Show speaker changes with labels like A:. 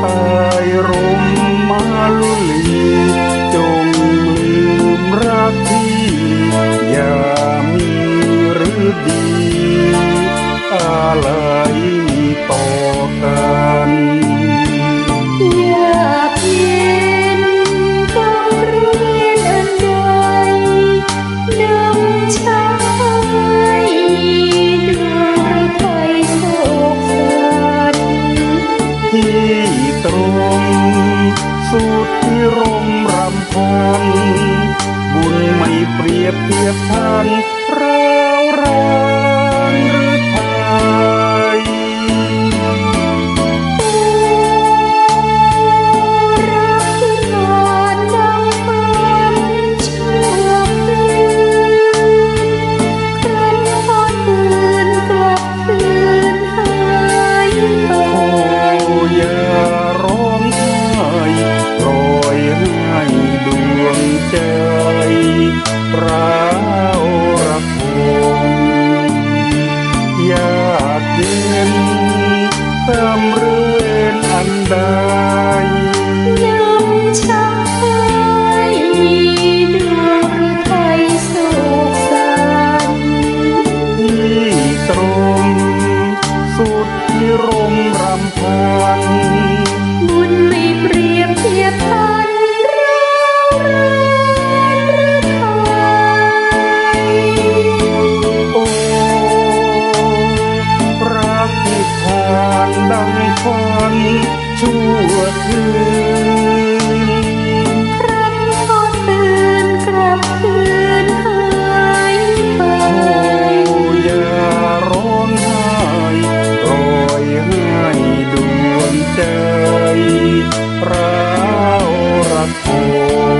A: ใต้รุมมาลุาน บุญไม่เปรียบเทียบทาน
B: บุญไม่เปรียบเทียบพันเรารั
A: นระทา
B: ย
A: โอ้รักที่ผ่านดังคนชั่วคืน for.